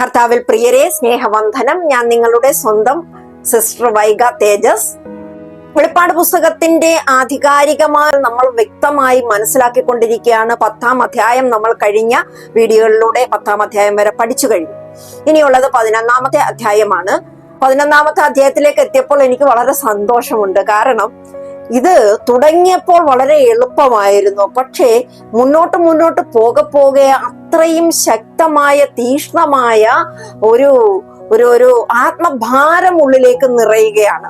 കർത്താവിൽ പ്രിയരെ സ്നേഹവന്ധനം ഞാൻ നിങ്ങളുടെ സ്വന്തം സിസ്റ്റർ വൈഗ തേജസ്. വെളിപ്പാട് പുസ്തകത്തിന്റെ ആധികാരികമായ നമ്മൾ വ്യക്തമായി മനസ്സിലാക്കിക്കൊണ്ടിരിക്കുകയാണ്. പത്താം അധ്യായം നമ്മൾ കഴിഞ്ഞ വീഡിയോകളിലൂടെ പത്താം അധ്യായം വരെ പഠിച്ചു കഴിഞ്ഞു. ഇനിയുള്ളത് പതിനൊന്നാമത്തെ അധ്യായമാണ്. പതിനൊന്നാമത്തെ അധ്യായത്തിലേക്ക് എത്തിയപ്പോൾ എനിക്ക് വളരെ സന്തോഷമുണ്ട്. കാരണം ഇത് തുടങ്ങിയപ്പോൾ വളരെ എളുപ്പമായിരുന്നു. പക്ഷേ മുന്നോട്ട് മുന്നോട്ട് പോകെ പോകെ അത്രയും ശക്തമായ തീഷ്ണമായ ഒരു ഒരു ഒരു ആത്മഭാരം ഉള്ളിലേക്ക് നിറയുകയാണ്.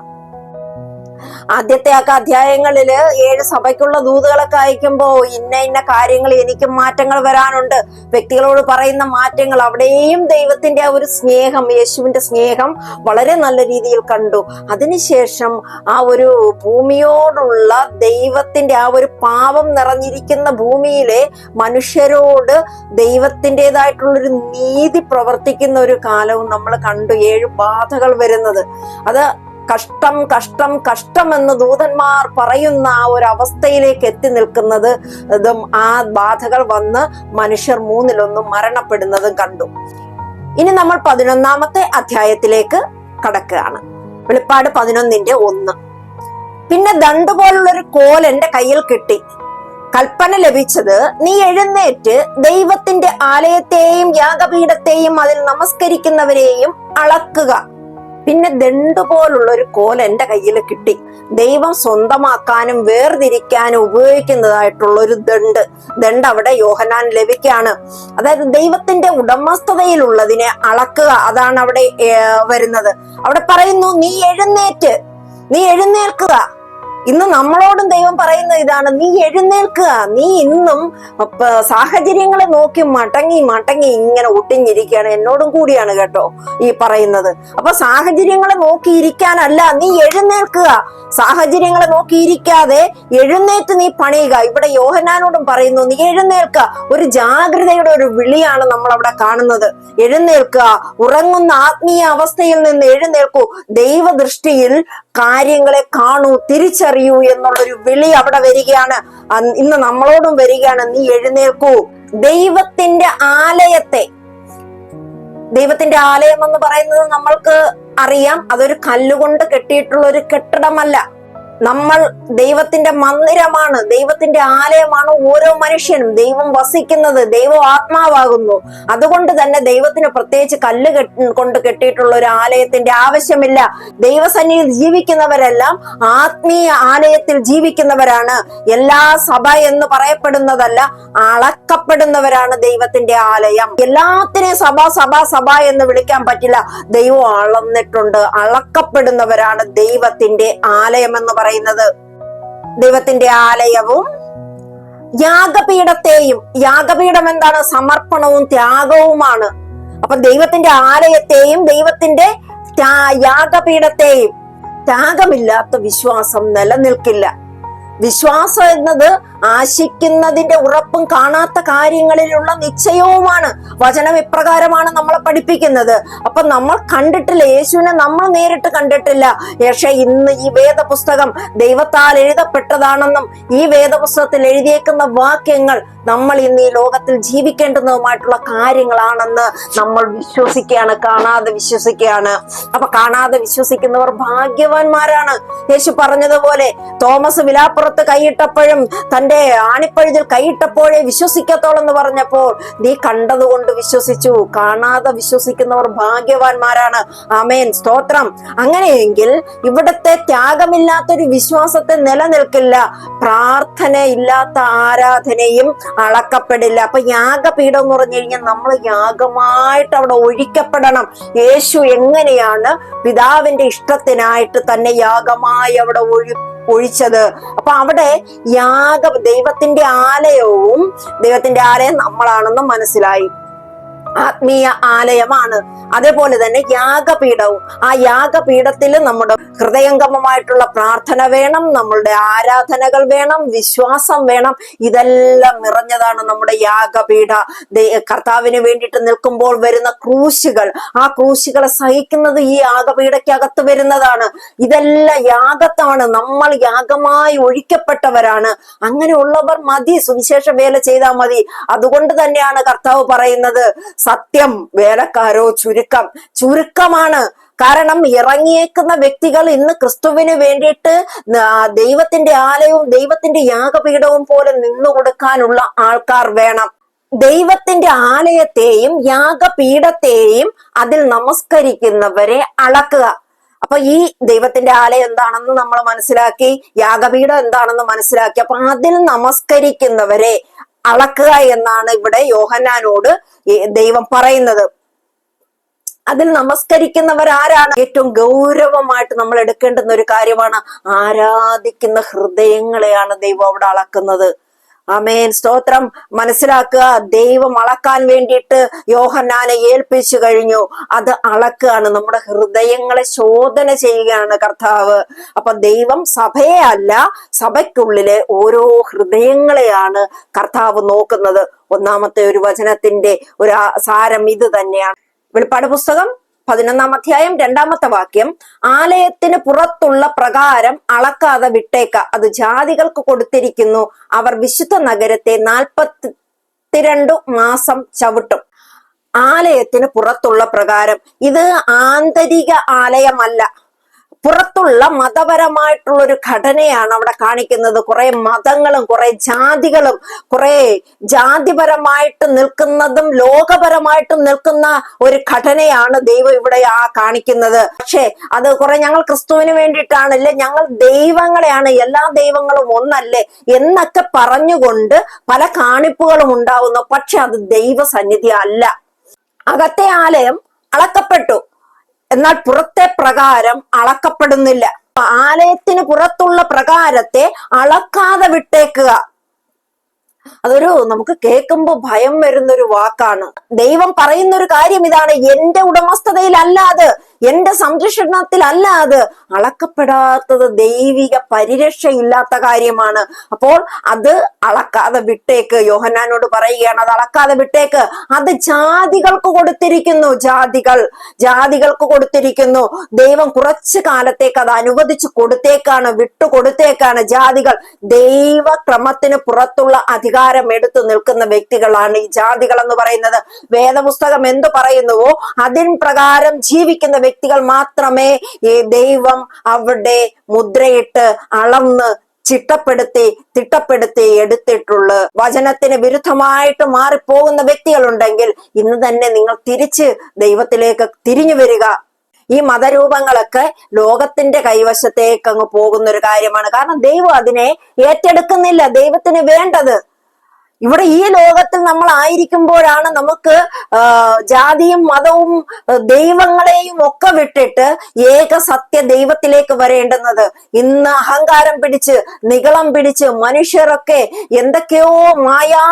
ആദ്യത്തെ ഒക്കെ അധ്യായങ്ങളിൽ ഏഴ് സഭയ്ക്കുള്ള ദൂതുകളൊക്കെ അയക്കുമ്പോ ഇന്ന ഇന്ന കാര്യങ്ങൾ എനിക്ക് മാറ്റങ്ങൾ വരാനുണ്ട്. വ്യക്തികളോട് പറയുന്ന മാറ്റങ്ങൾ അവിടെയും ദൈവത്തിന്റെ ആ ഒരു സ്നേഹം യേശുവിന്റെ സ്നേഹം വളരെ നല്ല രീതിയിൽ കണ്ടു. അതിനുശേഷം ആ ഒരു ഭൂമിയോടുള്ള ദൈവത്തിന്റെ ആ ഒരു പാപം നിറഞ്ഞിരിക്കുന്ന ഭൂമിയിലെ മനുഷ്യരോട് ദൈവത്തിന്റെതായിട്ടുള്ളൊരു നീതി പ്രവർത്തിക്കുന്ന ഒരു കാലവും നമ്മൾ കണ്ടു. ഏഴ് ബാധകൾ വരുന്നത്. അത് കഷ്ടം കഷ്ടം കഷ്ടം എന്ന് ദൂതന്മാർ പറയുന്ന ആ ഒരു അവസ്ഥയിലേക്ക് എത്തി നിൽക്കുന്നത് ഇതും ആ ബാധകൾ വന്ന് മനുഷ്യർ മൂന്നിലൊന്നും മരണപ്പെടുന്നതും കണ്ടു. ഇനി നമ്മൾ പതിനൊന്നാമത്തെ അധ്യായത്തിലേക്ക് കടക്കുകയാണ്. വെളിപ്പാട് പതിനൊന്നിന്റെ ഒന്ന്. പിന്നെ ദണ്ട് പോലുള്ളൊരു കോൽ എന്റെ കയ്യിൽ കിട്ടി. കൽപ്പന ലഭിച്ചത് നീ എഴുന്നേറ്റ് ദൈവത്തിന്റെ ആലയത്തെയും യാഗപീഠത്തെയും അതിൽ നമസ്കരിക്കുന്നവരെയും അളക്കുക. പിന്നെ ദണ്ട് പോലുള്ള ഒരു കോൽ എന്റെ കയ്യിൽ കിട്ടി. ദൈവം സ്വന്തമാക്കാനും വേർതിരിക്കാനും ഉപയോഗിക്കുന്നതായിട്ടുള്ള ഒരു ദണ്ട് ദണ്ട് അവിടെ യോഹനാൻ ലഭിക്കുകയാണ്. അതായത് ദൈവത്തിന്റെ ഉടമസ്ഥതയിലുള്ളതിനെ അളക്കുക അതാണ് അവിടെ വരുന്നത്. അവിടെ പറയുന്നു നീ എഴുന്നേറ്റ്. നീ എഴുന്നേൽക്കുക. ഇന്ന് നമ്മളോടും ദൈവം പറയുന്ന ഇതാണ് നീ എഴുന്നേൽക്കുക. നീ ഇന്നും സാഹചര്യങ്ങളെ നോക്കി മടങ്ങി മടങ്ങി ഇങ്ങനെ ഒട്ടിഞ്ഞിരിക്കുകയാണ് എന്നോടും കൂടിയാണ് കേട്ടോ ഈ പറയുന്നത്. അപ്പൊ സാഹചര്യങ്ങളെ നോക്കിയിരിക്കാനല്ല നീ എഴുന്നേൽക്കുക. സാഹചര്യങ്ങളെ നോക്കിയിരിക്കാതെ എഴുന്നേറ്റ് നീ പണിയുക. ഇവിടെ യോഹനാനോടും പറയുന്നു നീ എഴുന്നേൽക്കുക. ഒരു ജാഗ്രതയുടെ ഒരു വിളിയാണ് നമ്മൾ അവിടെ കാണുന്നത്. എഴുന്നേൽക്കുക. ഉറങ്ങുന്ന ആത്മീയ അവസ്ഥയിൽ നിന്ന് എഴുന്നേൽക്കൂ. ദൈവദൃഷ്ടിയിൽ കാര്യങ്ങളെ കാണൂ തിരിച്ചറിയൂ എന്നുള്ളൊരു വിളി അവിടെ വരികയാണ്. ഇന്ന് നമ്മളോടും വരികയാണ് നീ എഴുന്നേൽക്കൂ. ദൈവത്തിന്റെ ആലയത്തെ ദൈവത്തിന്റെ ആലയം എന്ന് പറയുന്നത് നമ്മൾക്ക് അറിയാം. അതൊരു കല്ലുകൊണ്ട് കെട്ടിയിട്ടുള്ള ഒരു കെട്ടിടമല്ല. നമ്മൾ ദൈവത്തിന്റെ മന്ദിരമാണ് ദൈവത്തിന്റെ ആലയമാണ് ഓരോ മനുഷ്യനും. ദൈവം വസിക്കുന്നത് ദൈവം ആത്മാവാകുന്നു. അതുകൊണ്ട് തന്നെ ദൈവത്തിന് പ്രത്യേകിച്ച് കല്ല് കൊണ്ട് കെട്ടിയിട്ടുള്ള ഒരു ആലയത്തിന്റെ ആവശ്യമില്ല. ദൈവസന്നിധി ജീവിക്കുന്നവരെല്ലാം ആത്മീയ ആലയത്തിൽ ജീവിക്കുന്നവരാണ്. എല്ലാ സഭ എന്ന് പറയപ്പെടുന്നതല്ല അളക്കപ്പെടുന്നവരാണ് ദൈവത്തിന്റെ ആലയം. എല്ലാത്തിനെ സഭ സഭ സഭ എന്ന് വിളിക്കാൻ പറ്റില്ല. ദൈവം അളന്നിട്ടുണ്ട് അളക്കപ്പെടുന്നവരാണ് ദൈവത്തിന്റെ ആലയം എന്ന് പറയുന്നത് ദൈവത്തിന്റെ ആലയവും യാഗപീഠത്തെയും യാഗപീഠം എന്താണ്? സമർപ്പണവും ത്യാഗവുമാണ്. അപ്പൊ ദൈവത്തിന്റെ ആലയത്തെയും ദൈവത്തിന്റെ ത്യാ- യാഗപീഠത്തെയും ത്യാഗമില്ലാത്ത വിശ്വാസം നിലനിൽക്കില്ല. വിശ്വാസം എന്നത് ആശിക്കുന്നതിന്റെ ഉറപ്പും കാണാത്ത കാര്യങ്ങളിലുള്ള നിശ്ചയവുമാണ് വചനം ഇപ്രകാരമാണ് നമ്മളെ പഠിപ്പിക്കുന്നത്. അപ്പൊ നമ്മൾ കണ്ടിട്ടില്ല യേശുവിനെ നമ്മൾ നേരിട്ട് കണ്ടിട്ടില്ല. പക്ഷെ ഇന്ന് ഈ വേദപുസ്തകം ദൈവത്താൽ എഴുതപ്പെട്ടതാണെന്നും ഈ വേദപുസ്തകത്തിൽ എഴുതിയേക്കുന്ന വാക്യങ്ങൾ നമ്മൾ ഇന്ന് ഈ ലോകത്തിൽ ജീവിക്കേണ്ടുന്നതുമായിട്ടുള്ള കാര്യങ്ങളാണെന്ന് നമ്മൾ വിശ്വസിക്കുകയാണ് കാണാതെ വിശ്വസിക്കുകയാണ്. അപ്പൊ കാണാതെ വിശ്വസിക്കുന്നവർ ഭാഗ്യവാന്മാരാണ്. യേശു പറഞ്ഞതുപോലെ തോമസ് വിലാപ്പുറത്ത് കൈയിട്ടപ്പോഴും തന്റെ ആണിപ്പഴുതിൽ കൈയിട്ടപ്പോഴേ വിശ്വസിക്കത്തോളം എന്ന് പറഞ്ഞപ്പോൾ നീ കണ്ടതുകൊണ്ട് വിശ്വസിച്ചു. കാണാതെ വിശ്വസിക്കുന്നവർ ഭാഗ്യവാന്മാരാണ്. ആമേൻ. സ്തോത്രം. അങ്ങനെയെങ്കിൽ ഇവിടുത്തെ ത്യാഗമില്ലാത്തൊരു വിശ്വാസത്തെ നിലനിൽക്കില്ല. പ്രാർത്ഥന ഇല്ലാത്ത ആരാധനയും അളക്കപ്പെടില്ല. അപ്പൊ യാഗപീഠം എന്ന് പറഞ്ഞു കഴിഞ്ഞാൽ നമ്മൾ യാഗമായിട്ട് അവിടെ ഒഴിക്കപ്പെടണം. യേശു എങ്ങനെയാണ് പിതാവിന്റെ ഇഷ്ടത്തിനായിട്ട് തന്നെ യാഗമായി അവിടെ ഒഴി ഒഴിച്ചത്. അപ്പൊ അവിടെ യാഗ ദൈവത്തിന്റെ ആലയവും ദൈവത്തിന്റെ ആലയം നമ്മളാണെന്നും മനസ്സിലായി. ആത്മീയ ആലയമാണ്. അതേപോലെ തന്നെ യാഗപീഠവും. ആ യാഗപീഠത്തിൽ നമ്മുടെ ഹൃദയംഗമമായിട്ടുള്ള പ്രാർത്ഥന വേണം നമ്മളുടെ ആരാധനകൾ വേണം വിശ്വാസം വേണം. ഇതെല്ലാം നിറഞ്ഞതാണ് നമ്മുടെ യാഗപീഠ. കർത്താവിന് വേണ്ടിയിട്ട് നിൽക്കുമ്പോൾ വരുന്ന ക്രൂശികൾ. ആ ക്രൂശികളെ സഹിക്കുന്നത് ഈ യാഗപീഠയ്ക്കകത്ത് വരുന്നതാണ്. ഇതെല്ലാം യാഗത്താണ്. നമ്മൾ യാഗമായി ഒഴിക്കപ്പെട്ടവരാണ്. അങ്ങനെയുള്ളവർ മതി. സുവിശേഷ വേല ചെയ്താൽ മതി. അതുകൊണ്ട് തന്നെയാണ് കർത്താവ് പറയുന്നത് സത്യം വേലക്കാരോ ചുരുക്കം. ചുരുക്കമാണ്. കാരണം ഇറങ്ങിയേക്കുന്ന വ്യക്തികൾ ഇന്ന് ക്രിസ്തുവിന് വേണ്ടിയിട്ട് ദൈവത്തിന്റെ ആലയവും ദൈവത്തിന്റെ യാഗപീഠവും പോലെ നിന്നു കൊടുക്കാനുള്ള ആൾക്കാർ വേണം. ദൈവത്തിന്റെ ആലയത്തെയും യാഗപീഠത്തെയും അതിൽ നമസ്കരിക്കുന്നവരെ അളക്കുക. അപ്പൊ ഈ ദൈവത്തിന്റെ ആലയം എന്താണെന്ന് നമ്മൾ മനസ്സിലാക്കി യാഗപീഠം എന്താണെന്ന് മനസ്സിലാക്കി. അപ്പൊ അതിൽ നമസ്കരിക്കുന്നവരെ അളക്കുക എന്നാണ് ഇവിടെ യോഹന്നാനോട് ദൈവം പറയുന്നത്. അതിൽ നമസ്കരിക്കുന്നവർ ആരാണ് ഏറ്റവും ഗൗരവമായിട്ട് നമ്മൾ എടുക്കേണ്ടുന്ന ഒരു കാര്യമാണ് ആരാധിക്കുന്ന ഹൃദയങ്ങളെയാണ് ദൈവം അവിടെ അളക്കുന്നത്. അമേൻ സ്തോത്രം. മനസ്സിലാക്കുക. ദൈവം അളക്കാൻ വേണ്ടിയിട്ട് യോഹന്നാനെ ഏൽപ്പിച്ചു കഴിഞ്ഞു. അത് അളക്കുകയാണ്. നമ്മുടെ ഹൃദയങ്ങളെ ശോധന ചെയ്യുകയാണ് കർത്താവ്. അപ്പൊ ദൈവം സഭയെ അല്ല സഭയ്ക്കുള്ളിലെ ഓരോ ഹൃദയങ്ങളെയാണ് കർത്താവ് നോക്കുന്നത്. ഒന്നാമത്തെ ഒരു വചനത്തിന്റെ ഒരു സാരം ഇത് തന്നെയാണ്. വെളിപ്പാട് പുസ്തകം പതിനൊന്നാം അധ്യായം രണ്ടാമത്തെ വാക്യം ആലയത്തിന് പുറത്തുള്ള പ്രകാരം അളക്കാതെ വിട്ടേക്ക. അത് ജാതികൾക്ക് കൊടുത്തിരിക്കുന്നു. അവർ വിശുദ്ധ നഗരത്തെ നാൽപ്പത്തിരണ്ടു മാസം ചവിട്ടും. ആലയത്തിന് പുറത്തുള്ള പ്രകാരം. ഇത് ആന്തരിക ആലയമല്ല. പുറത്തുള്ള മതപരമായിട്ടുള്ള ഒരു ഘടനയാണ് അവിടെ കാണിക്കുന്നത്. കുറെ മതങ്ങളും കുറെ ജാതികളും കുറെ ജാതിപരമായിട്ട് നിൽക്കുന്നതും ലോകപരമായിട്ടും നിൽക്കുന്ന ഒരു ഘടനയാണ് ദൈവം ഇവിടെ ആ കാണിക്കുന്നത്. പക്ഷേ അത് കുറെ ഞങ്ങൾ ക്രിസ്തുവിന് വേണ്ടിയിട്ടാണല്ലേ ഞങ്ങൾ ദൈവങ്ങളെയാണ് എല്ലാ ദൈവങ്ങളും ഒന്നല്ലേ എന്നൊക്കെ പറഞ്ഞുകൊണ്ട് പല കാണിപ്പുകളും ഉണ്ടാവുന്നു. പക്ഷെ അത് ദൈവസന്നിധി അല്ല. അകത്തെ ആലയം അളക്കപ്പെട്ടു. എന്നാൽ പുറത്തെ പ്രകാരം അളക്കപ്പെടുന്നില്ല. ആലയത്തിന് പുറത്തുള്ള പ്രകാരത്തെ അളക്കാതെ വിട്ടേക്കുക. അതൊരു നമുക്ക് കേൾക്കുമ്പോ ഭയം വരുന്ന ഒരു വാക്കാണ്. ദൈവം പറയുന്ന ഒരു കാര്യം ഇതാണ്. എന്റെ ഉടമസ്ഥതയിലല്ല അത്. എന്റെ സംരക്ഷണത്തിലല്ല അത്. അളക്കപ്പെടാത്തത് ദൈവിക പരിരക്ഷയില്ലാത്ത കാര്യമാണ്. അപ്പോൾ അത് അളക്കാതെ വിട്ടേക്ക്. യോഹന്നാനോട് പറയുകയാണ് അത് അളക്കാതെ വിട്ടേക്ക്. അത് ജാതികൾക്ക് കൊടുത്തിരിക്കുന്നു ജാതികൾ. ജാതികൾക്ക് കൊടുത്തിരിക്കുന്നു. ദൈവം കുറച്ചു കാലത്തേക്ക് അത് അനുവദിച്ചു കൊടുത്തേക്കാണ് വിട്ടു കൊടുത്തേക്കാണ്. ജാതികൾ ദൈവക്രമത്തിന് പുറത്തുള്ള അധികാരം എടുത്തു നിൽക്കുന്ന വ്യക്തികളാണ് ഈ ജാതികൾ എന്ന് പറയുന്നത്. വേദപുസ്തകം എന്തു പറയുന്നുവോ അതിൻ പ്രകാരം ജീവിക്കുന്ന വ്യക്തികൾ മാത്രമേ ഈ ദൈവം അവിടെ മുദ്രയിട്ട് അളന്ന് ചിട്ടപ്പെടുത്തി തിട്ടപ്പെടുത്തി എടുത്തിട്ടുള്ളു. വചനത്തിന് വിരുദ്ധമായിട്ട് മാറിപ്പോകുന്ന വ്യക്തികളുണ്ടെങ്കിൽ ഇന്ന് തന്നെ നിങ്ങൾ തിരിച്ച് ദൈവത്തിലേക്ക് തിരിഞ്ഞു വരിക. ഈ മതരൂപങ്ങളൊക്കെ ലോകത്തിന്റെ കൈവശത്തേക്ക് അങ്ങ് പോകുന്ന ഒരു കാര്യമാണ്. കാരണം ദൈവം അതിനെ ഏറ്റെടുക്കുന്നില്ല. ദൈവത്തിന് വേണ്ടത് ഇവിടെ ഈ ലോകത്തിൽ നമ്മൾ ആയിരിക്കുമ്പോഴാണ് നമുക്ക് ജാതിയും മതവും ദൈവങ്ങളെയും ഒക്കെ വിട്ടിട്ട് ഏക സത്യ ദൈവത്തിലേക്ക് വരേണ്ടുന്നത്. ഇന്ന് അഹങ്കാരം പിടിച്ച് നികളം പിടിച്ച് മനുഷ്യരൊക്കെ എന്തൊക്കെയോ മായാ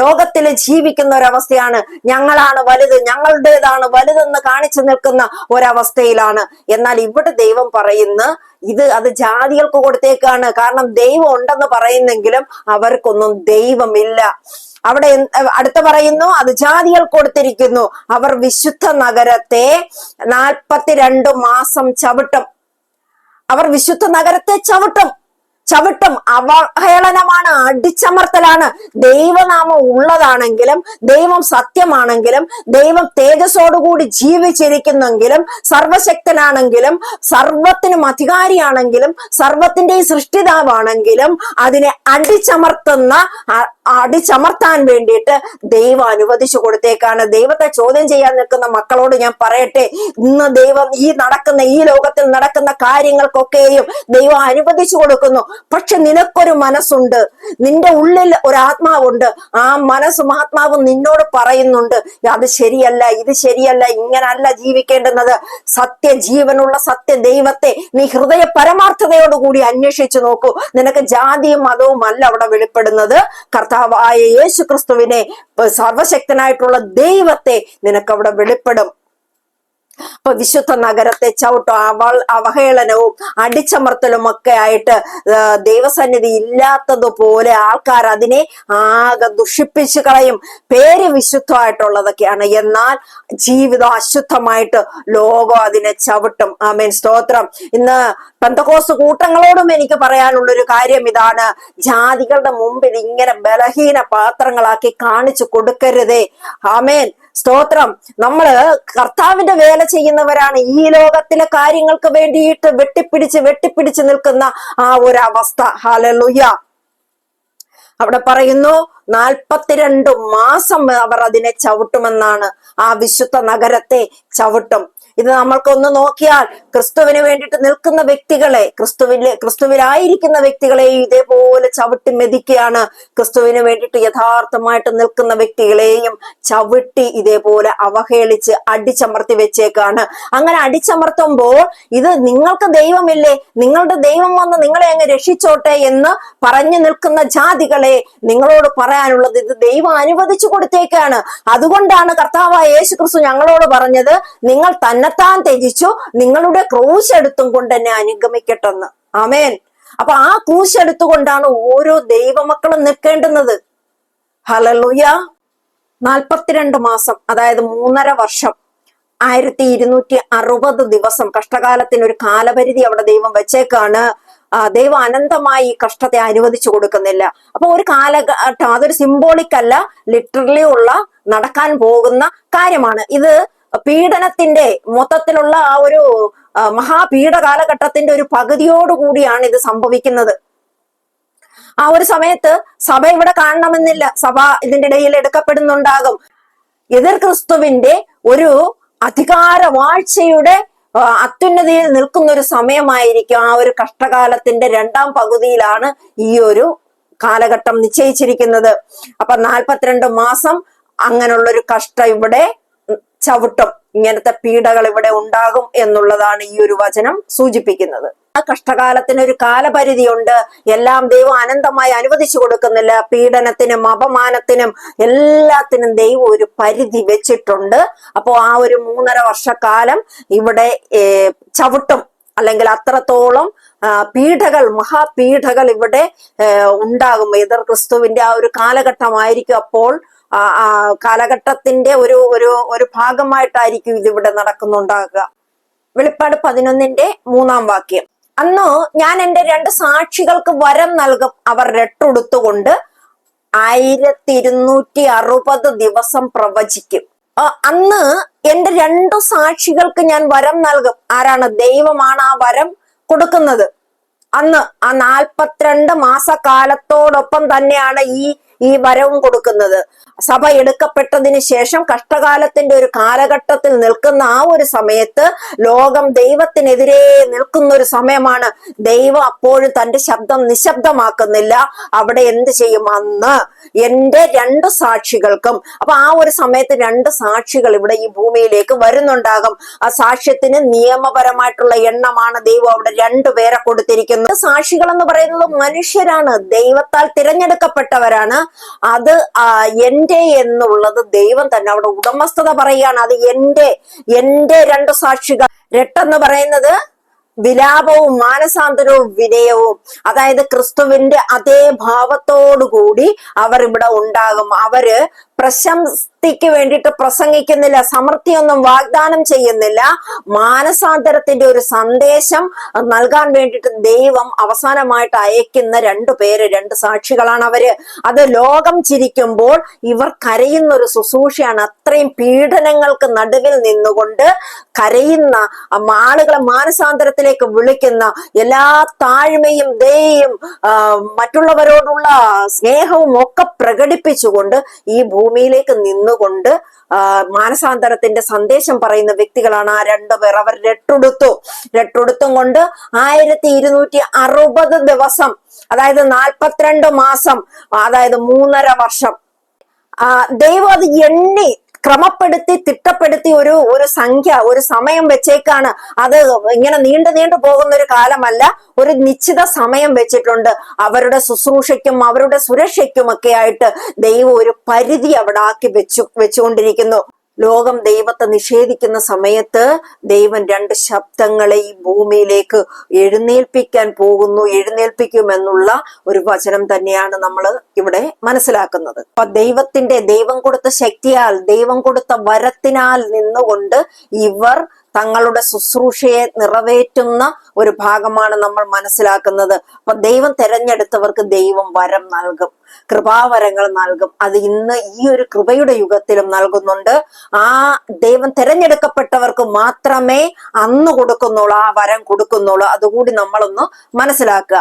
ലോകത്തിൽ ജീവിക്കുന്ന ഒരവസ്ഥയാണ്. ഞങ്ങളാണ് വലുത് ഞങ്ങളുടേതാണ് വലുതെന്ന് കാണിച്ചു നിൽക്കുന്ന ഒരവസ്ഥയിലാണ്. എന്നാൽ ഇവിടെ ദൈവം പറയുന്ന ഇത് അത് ജാതികൾക്ക് കൊടുത്തേക്കാണ്. കാരണം ദൈവം ഉണ്ടെന്ന് പറയുന്നെങ്കിലും അവർക്കൊന്നും ദൈവമില്ല. അവിടെ അടുത്ത പറയുന്നു അത് ജാതികൾ കൊടുത്തിരിക്കുന്നു. അവർ വിശുദ്ധ നഗരത്തെ നാൽപ്പത്തിരണ്ട് മാസം ചവിട്ടും. അവർ വിശുദ്ധ നഗരത്തെ ചവിട്ടും. ചവിട്ടും അവഹേളനമാണ് അടിച്ചമർത്തലാണ്. ദൈവനാമം ഉള്ളതാണെങ്കിലും ദൈവം സത്യമാണെങ്കിലും ദൈവം തേജസ്സോടുകൂടി ജീവിച്ചിരിക്കുന്നെങ്കിലും സർവശക്തനാണെങ്കിലും സർവത്തിനും അധികാരിയാണെങ്കിലും സർവത്തിന്റെയും സൃഷ്ടിതാവാണെങ്കിലും അതിനെ അടിച്ചമർത്തുന്ന അടിച്ചമർത്താൻ വേണ്ടിയിട്ട് ദൈവം അനുവദിച്ചു കൊടുത്തേക്കാണ്. ദൈവത്തെ ചോദ്യം ചെയ്യാൻ നിൽക്കുന്ന മക്കളോട് ഞാൻ പറയട്ടെ. ഇന്ന് ദൈവം ഈ നടക്കുന്ന ഈ ലോകത്തിൽ നടക്കുന്ന കാര്യങ്ങൾക്കൊക്കെയും ദൈവം അനുവദിച്ചു കൊടുക്കുന്നു. പക്ഷെ നിനക്കൊരു മനസ്സുണ്ട്. നിന്റെ ഉള്ളിൽ ഒരു ആത്മാവുണ്ട്. ആ മനസ്സും ആത്മാവും നിന്നോട് പറയുന്നുണ്ട്. അത് ശരിയല്ല ഇത് ശരിയല്ല ഇങ്ങനല്ല ജീവിക്കേണ്ടുന്നത്. സത്യ ജീവനുള്ള സത്യ ദൈവത്തെ നീ ഹൃദയ പരമാർത്ഥതയോടുകൂടി അന്വേഷിച്ചു നോക്കൂ. നിനക്ക് ജാതിയും മതവും അല്ല അവിടെ വെളിപ്പെടുന്നത്. കർത്താവായ യേശുക്രിസ്തുവിനെ സർവശക്തനായിട്ടുള്ള ദൈവത്തെ നിനക്ക് അവിടെ വെളിപ്പെടും. അപ്പൊ വിശുദ്ധ നഗരത്തെ ചവിട്ടും അവൾ അവഹേളനവും അടിച്ചമർത്തലും ഒക്കെ ആയിട്ട് ദൈവസന്നിധി ഇല്ലാത്തതുപോലെ ആൾക്കാർ അതിനെ ആകെ ദുഷിപ്പിച്ചു കളയും. പേര് വിശുദ്ധമായിട്ടുള്ളതൊക്കെയാണ്. എന്നാൽ ജീവിതം അശുദ്ധമായിട്ട് ലോകം അതിനെ ചവിട്ടും. ആമേൻ. സ്തോത്രം. ഇന്ന് പന്തകോസ് കൂട്ടങ്ങളോടും എനിക്ക് പറയാനുള്ള ഒരു കാര്യം ഇതാണ്. ജാതികളുടെ മുമ്പിൽ ഇങ്ങനെ ബലഹീന പാത്രങ്ങളാക്കി കാണിച്ചു കൊടുക്കരുതേ. ആമേൻ. സ്തോത്രം. നമ്മൾ കർത്താവിന്റെ വേല ചെയ്യുന്നവരാണ്. ഈ ലോകത്തിലെ കാര്യങ്ങൾക്ക് വേണ്ടിയിട്ട് വെട്ടിപ്പിടിച്ച് വെട്ടിപ്പിടിച്ച് നിൽക്കുന്ന ആ ഒരു അവസ്ഥ ഹാലലുയ്യ അവിടെ പറയുന്നു നാൽപ്പത്തിരണ്ട് മാസം അവർ അതിനെ ചവിട്ടുമെന്നാണ്. ആ വിശുദ്ധ നഗരത്തെ ചവിട്ടും. ഇത് നമ്മൾക്കൊന്ന് നോക്കിയാൽ ക്രിസ്തുവിന് വേണ്ടിയിട്ട് നിൽക്കുന്ന വ്യക്തികളെ ക്രിസ്തുവിൽ ക്രിസ്തുവിലായിരിക്കുന്ന വ്യക്തികളെ ഇതേപോലെ ചവിട്ടി മെതിക്കുകയാണ്. ക്രിസ്തുവിന് വേണ്ടിയിട്ട് യഥാർത്ഥമായിട്ട് നിൽക്കുന്ന വ്യക്തികളെയും ചവിട്ടി ഇതേപോലെ അവഹേളിച്ച് അടിച്ചമർത്തി വെച്ചേക്കാണ്. അങ്ങനെ അടിച്ചമർത്തുമ്പോൾ ഇത് നിങ്ങൾക്ക് ദൈവമില്ലേ? നിങ്ങളുടെ ദൈവം വന്ന് നിങ്ങളെ അങ്ങ് രക്ഷിച്ചോട്ടെ എന്ന് പറഞ്ഞു നിൽക്കുന്ന ജാതികളെ നിങ്ങളോട് പറയാനുള്ളത് ഇത് ദൈവം അനുവദിച്ചു കൊടുത്തേക്കാണ്. അതുകൊണ്ടാണ് കർത്താവായ യേശു ക്രിസ്തു ഞങ്ങളോട് പറഞ്ഞത് നിങ്ങൾ തന്നെത്താൻ ത്യജിച്ചു നിങ്ങളുടെ ക്രൂശ് എടുത്തും കൊണ്ട് എന്നെ അനുഗമിക്കട്ടെന്ന്. ആമേൻ. അപ്പൊ ആ ക്രൂശ് എടുത്തുകൊണ്ടാണ് ഓരോ ദൈവമക്കളും നിൽക്കേണ്ടുന്നത്. ഹലലുയ നാൽപ്പത്തിരണ്ട് മാസം അതായത് മൂന്നര വർഷം ആയിരത്തി ഇരുന്നൂറ്റി അറുപത് ദിവസം കഷ്ടകാലത്തിന് ഒരു കാലപരിധി അവിടെ ദൈവം വെച്ചേക്കാണ്. ദൈവം അനന്തമായി ഈ കഷ്ടത്തെ അനുവദിച്ചു കൊടുക്കുന്നില്ല. അപ്പൊ ഒരു കാലഘട്ടം അതൊരു സിംബോളിക് അല്ല ലിറ്ററലി ഉള്ള നടക്കാൻ പോകുന്ന കാര്യമാണ്. ഇത് പീഡനത്തിന്റെ മൊത്തത്തിലുള്ള ആ ഒരു മഹാപീഡ കാലഘട്ടത്തിന്റെ ഒരു പകുതിയോടുകൂടിയാണ് ഇത് സംഭവിക്കുന്നത്. ആ ഒരു സമയത്ത് സഭ ഇവിടെ കാണണമെന്നില്ല. സഭ ഇതിന്റെ ഇടയിൽ എടുക്കപ്പെടുന്നുണ്ടാകും. എതിർ ക്രിസ്തുവിന്റെ ഒരു അധികാര വാഴ്ചയുടെ അത്യുന്നതിയിൽ നിൽക്കുന്ന ഒരു സമയമായിരിക്കും ആ ഒരു കഷ്ടകാലത്തിന്റെ രണ്ടാം പകുതിയിലാണ് ഈ ഒരു കാലഘട്ടം നിശ്ചയിച്ചിരിക്കുന്നത്. അപ്പൊ നാൽപ്പത്തിരണ്ട് മാസം അങ്ങനെയുള്ള ഒരു കഷ്ടം ഇവിടെ ചവിട്ടും. ഇങ്ങനത്തെ പീഡകൾ ഇവിടെ ഉണ്ടാകും എന്നുള്ളതാണ് ഈ ഒരു വചനം സൂചിപ്പിക്കുന്നത്. ആ കഷ്ടകാലത്തിന് ഒരു കാലപരിധിയുണ്ട്. എല്ലാം ദൈവം അനന്തമായി അനുവദിച്ചു കൊടുക്കുന്നില്ല. പീഡനത്തിനും അപമാനത്തിനും എല്ലാത്തിനും ദൈവം ഒരു പരിധി വെച്ചിട്ടുണ്ട്. അപ്പോ ആ ഒരു മൂന്നര വർഷക്കാലം ഇവിടെ ചവിട്ടും. അല്ലെങ്കിൽ അത്രത്തോളം പീഠകൾ മഹാപീഠകൾ ഇവിടെ ഉണ്ടാകും. എതിർ ക്രിസ്തുവിന്റെ ആ ഒരു കാലഘട്ടമായിരിക്കും അപ്പോൾ കാലഘട്ടത്തിന്റെ ഒരു ഒരു ഒരു ഭാഗമായിട്ടായിരിക്കും ഇതിവിടെ നടക്കുന്നുണ്ടാകുക. വെളിപ്പാട് പതിനൊന്നിന്റെ മൂന്നാം വാക്യം. അന്ന് ഞാൻ എന്റെ രണ്ട് സാക്ഷികൾക്ക് വരം നൽകും. അവർ രട്ടുടുത്തുകൊണ്ട് ആയിരത്തി ഇരുന്നൂറ്റി അറുപത് ദിവസം പ്രവചിക്കും. അന്ന് എന്റെ രണ്ടു സാക്ഷികൾക്ക് ഞാൻ വരം നൽകും. ആരാണ് ദൈവമാണ് ആ വരം കൊടുക്കുന്നത്? അന്ന് ആ നാൽപ്പത്തിരണ്ട് മാസക്കാലത്തോടൊപ്പം തന്നെയാണ് ഈ ഈ വരവും കൊടുക്കുന്നത്. സഭ എടുക്കപ്പെട്ടതിന് ശേഷം കഷ്ടകാലത്തിന്റെ ഒരു കാലഘട്ടത്തിൽ നിൽക്കുന്ന ആ ഒരു സമയത്ത് ലോകം ദൈവത്തിനെതിരെ നിൽക്കുന്ന ഒരു സമയമാണ്. ദൈവം അപ്പോഴും തന്റെ ശബ്ദം നിശബ്ദമാക്കുന്നില്ല. അവിടെ എന്ത് ചെയ്യും? അന്ന് എന്റെ രണ്ട് സാക്ഷികൾക്കും അപ്പൊ ആ ഒരു സമയത്ത് രണ്ട് സാക്ഷികൾ ഇവിടെ ഈ ഭൂമിയിലേക്ക് വരുന്നുണ്ടാകും. ആ സാക്ഷ്യത്തിന് നിയമപരമായിട്ടുള്ള എണ്ണമാണ് ദൈവം അവിടെ രണ്ടുപേരെ കൊടുത്തിരിക്കുന്നത്. സാക്ഷികൾ എന്ന് പറയുന്നത് മനുഷ്യരാണ്. ദൈവത്താൽ തിരഞ്ഞെടുക്കപ്പെട്ടവരാണ്. അത് എന്റെ എന്നുള്ളത് ദൈവം തന്നെ അവിടെ ഉടമസ്ഥത പറയുകയാണ്. അത് എന്റെ എന്റെ രണ്ട് സാക്ഷികൾ. രട്ടെന്ന് പറയുന്നത് വിലാപവും മാനസാന്തരവും വിനയവും. അതായത് ക്രിസ്തുവിന്റെ അതേ ഭാവത്തോടുകൂടി അവർ ഇവിടെ ഉണ്ടാകും. അവർ പ്രശസ്തിക്ക് വേണ്ടിയിട്ട് പ്രസംഗിക്കുന്നില്ല സമൃദ്ധിയൊന്നും വാഗ്ദാനം ചെയ്യുന്നില്ല. മാനസാന്തരത്തിന്റെ ഒരു സന്ദേശം നൽകാൻ വേണ്ടിയിട്ട് ദൈവം അവസാനമായിട്ട് അയക്കുന്ന രണ്ടു പേര് രണ്ട് സാക്ഷികളാണ് അവർ. അത് ലോകം ചിരിക്കുമ്പോൾ ഇവർ കരയുന്ന ഒരു ശുശ്രൂഷയാണ്. അത്രയും പീഡനങ്ങൾക്ക് നടുവിൽ നിന്നുകൊണ്ട് കരയുന്ന ആളുകളെ മാനസാന്തരത്തിലേക്ക് വിളിക്കുന്ന എല്ലാ താഴ്മയും ദയയും മറ്റുള്ളവരോടുള്ള സ്നേഹവും ഒക്കെ പ്രകടിപ്പിച്ചുകൊണ്ട് ഈ ഭൂമിയിലേക്ക് നിന്നുകൊണ്ട് മാനസാന്തരത്തിന്റെ സന്ദേശം പറയുന്ന വ്യക്തികളാണ് ആ രണ്ടുപേർ അവർ രട്ടുടുത്തു രട്ടുടുത്തും കൊണ്ട് ആയിരത്തി ഇരുന്നൂറ്റി അറുപത് ദിവസം അതായത് നാൽപ്പത്തിരണ്ട് മാസം അതായത് മൂന്നര വർഷം ദൈവം അത് എണ്ണി ക്രമപ്പെടുത്തി തിട്ടപ്പെടുത്തി ഒരു ഒരു സംഖ്യ ഒരു സമയം വെച്ചേക്കാണ്. അത് ഇങ്ങനെ നീണ്ടു നീണ്ടു പോകുന്ന ഒരു കാലമല്ല ഒരു നിശ്ചിത സമയം വെച്ചിട്ടുണ്ട്. അവരുടെ ശുശ്രൂഷയ്ക്കും അവരുടെ സുരക്ഷയ്ക്കും ഒക്കെ ആയിട്ട് ദൈവം ഒരു പരിധി അവിടെ ആക്കി വെച്ചു വെച്ചുകൊണ്ടിരിക്കുന്നു. ലോകം ദൈവത്തെ നിഷേധിക്കുന്ന സമയത്ത് ദൈവം രണ്ട് ശബ്ദങ്ങളെ ഈ ഭൂമിയിലേക്ക് എഴുന്നേൽപ്പിക്കാൻ പോകുന്നു എഴുന്നേൽപ്പിക്കുമെന്നുള്ള ഒരു വചനം തന്നെയാണ് നമ്മൾ ഇവിടെ മനസ്സിലാക്കുന്നത്. അപ്പൊ ദൈവത്തിന്റെ ദൈവം കൊടുത്ത ശക്തിയാൽ ദൈവം കൊടുത്ത വരത്തിനാൽ നിന്നുകൊണ്ട് ഇവർ തങ്ങളുടെ ശുശ്രൂഷയെ നിറവേറ്റുന്ന ഒരു ഭാഗമാണ് നമ്മൾ മനസ്സിലാക്കുന്നത്. അപ്പൊ ദൈവം തെരഞ്ഞെടുത്തവർക്ക് ദൈവം വരം നൽകും കൃപാവരങ്ങൾ നൽകും. അത് ഇന്ന് ഈ ഒരു കൃപയുടെ യുഗത്തിലും നൽകുന്നുണ്ട്. ആ ദൈവം തെരഞ്ഞെടുക്കപ്പെട്ടവർക്ക് മാത്രമേ അന്ന് കൊടുക്കുന്നുള്ളൂ ആ വരം കൊടുക്കുന്നുള്ളൂ. അതുകൂടി നമ്മളൊന്ന് മനസ്സിലാക്കുക.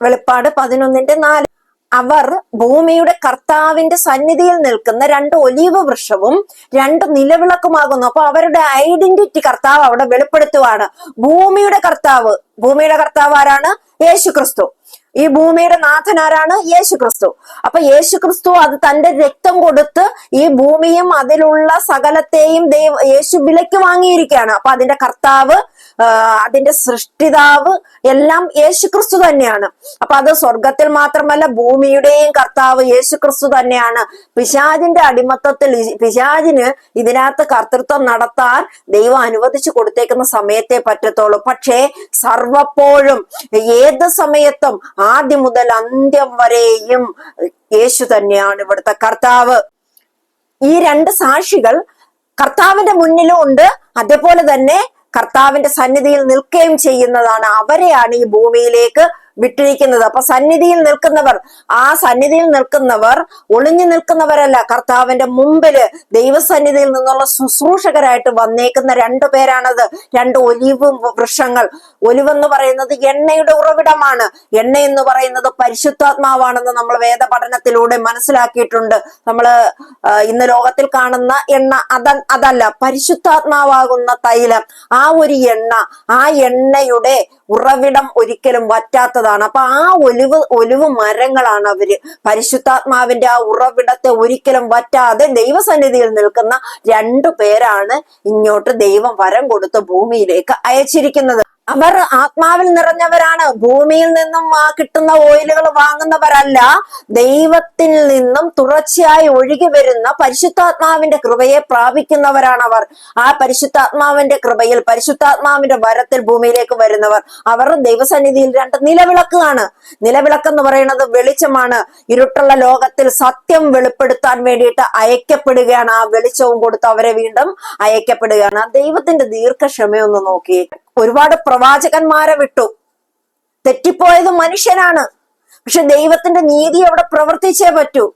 വെളിപ്പാട് പതിനൊന്നിന്റെ നാല്. അവർ ഭൂമിയുടെ കർത്താവിന്റെ സന്നിധിയിൽ നിൽക്കുന്ന രണ്ട് ഒലീവ് വൃക്ഷവും രണ്ട് നിലവിളക്കുമാകുന്നു. അപ്പൊ അവരുടെ ഐഡന്റിറ്റി കർത്താവ് അവിടെ വെളിപ്പെടുത്തുവാണ്. ഭൂമിയുടെ കർത്താവ് ഭൂമിയുടെ കർത്താവ് ആരാണ്? യേശു ക്രിസ്തു ഈ ഭൂമിയുടെ നാഥൻ ആരാണ്? യേശു ക്രിസ്തു അപ്പൊ യേശു ക്രിസ്തു അത് തന്റെ രക്തം കൊടുത്ത് ഈ ഭൂമിയും അതിലുള്ള സകലത്തെയും ദൈവ യേശു വിലയ്ക്ക് വാങ്ങിയിരിക്കുകയാണ്. അപ്പൊ അതിന്റെ കർത്താവ് അതിന്റെ സൃഷ്ടിതാവ് എല്ലാം യേശുക്രിസ്തു തന്നെയാണ്. അപ്പൊ അത് സ്വർഗത്തിൽ മാത്രമല്ല ഭൂമിയുടെയും കർത്താവ് യേശുക്രിസ്തു തന്നെയാണ്. പിശാജിന്റെ അടിമത്തത്തിൽ പിശാജിന് ഇതിനകത്ത് കർത്തൃത്വം നടത്താൻ ദൈവം അനുവദിച്ചു കൊടുത്തേക്കുന്ന സമയത്തെ പറ്റത്തുള്ളൂ. പക്ഷേ സർവപ്പോഴും ഏത് സമയത്തും ആദ്യം മുതൽ അന്ത്യം വരെയും യേശു തന്നെയാണ് ഇവിടുത്തെ കർത്താവ്. ഈ രണ്ട് സാക്ഷികൾ കർത്താവിന്റെ മുന്നിലും ഉണ്ട്. അതേപോലെ തന്നെ കർത്താവിന്റെ സന്നിധിയിൽ നിൽക്കുകയും ചെയ്യുന്നതാണ് അവരെയാണ് ഈ ഭൂമിയിലേക്ക് വിട്ടിരിക്കുന്നത്. അപ്പൊ സന്നിധിയിൽ നിൽക്കുന്നവർ ആ സന്നിധിയിൽ നിൽക്കുന്നവർ ഒളിഞ്ഞു നിൽക്കുന്നവരല്ല. കർത്താവിന്റെ മുമ്പിൽ ദൈവസന്നിധിയിൽ നിന്നുള്ള ശുശ്രൂഷകരായിട്ട് വന്നേക്കുന്ന രണ്ടു പേരാണത്. രണ്ട് ഒലിവ് വൃക്ഷങ്ങൾ. ഒലിവെന്ന് പറയുന്നത് എണ്ണയുടെ ഉറവിടമാണ്. എണ്ണ എന്ന് പറയുന്നത് പരിശുദ്ധാത്മാവാണെന്ന് നമ്മൾ വേദപഠനത്തിലൂടെ മനസ്സിലാക്കിയിട്ടുണ്ട്. നമ്മൾ ഇന്ന് ലോകത്തിൽ കാണുന്ന എണ്ണ അത അതല്ല പരിശുദ്ധാത്മാവാകുന്ന തൈലം. ആ ഒരു എണ്ണ ആ എണ്ണയുടെ ഉറവിടം ഒരിക്കലും വറ്റാത്തതാണ് അപ്പൊ ആ ഒലിവ് ഒലിവ് മരങ്ങളാണ് അവർ. പരിശുദ്ധാത്മാവിന്റെ ആ ഉറവിടത്തെ ഒരിക്കലും വറ്റാതെ ദൈവസന്നിധിയിൽ നിൽക്കുന്ന രണ്ടു പേരാണ് ഇങ്ങോട്ട് ദൈവം വരം കൊടുത്ത് ഭൂമിയിലേക്ക് അയച്ചിരിക്കുന്നത്. അവർ ആത്മാവിൽ നിറഞ്ഞവരാണ്. ഭൂമിയിൽ നിന്നും ആ കിട്ടുന്ന ഓയിലുകൾ വാങ്ങുന്നവരല്ല. ദൈവത്തിൽ നിന്നും തുടർച്ചയായി ഒഴുകി വരുന്ന പരിശുദ്ധാത്മാവിന്റെ കൃപയെ പ്രാപിക്കുന്നവരാണ് അവർ. ആ പരിശുദ്ധാത്മാവിന്റെ കൃപയിൽ പരിശുദ്ധാത്മാവിന്റെ വരത്തിൽ ഭൂമിയിലേക്ക് വരുന്നവർ. അവർ ദൈവസന്നിധിയിൽ രണ്ട് നിലവിളക്കാണ്. നിലവിളക്ക് എന്ന് പറയുന്നത് വെളിച്ചമാണ്. ഇരുട്ടുള്ള ലോകത്തിൽ സത്യം വെളിപ്പെടുത്താൻ വേണ്ടിയിട്ട് അയക്കപ്പെടുകയാണ്. ആ വെളിച്ചവും കൊടുത്ത് അവരെ വീണ്ടും അയക്കപ്പെടുകയാണ്. ദൈവത്തിന്റെ ദീർഘക്ഷമയൊന്ന് നോക്കി. ഒരുപാട് പ്രവാചകന്മാരെ വിട്ടു. തെറ്റിപ്പോയത് മനുഷ്യനാണ്. പക്ഷെ ദൈവത്തിന്റെ നീതി അവിടെ പ്രവർത്തിച്ചേ പറ്റൂ.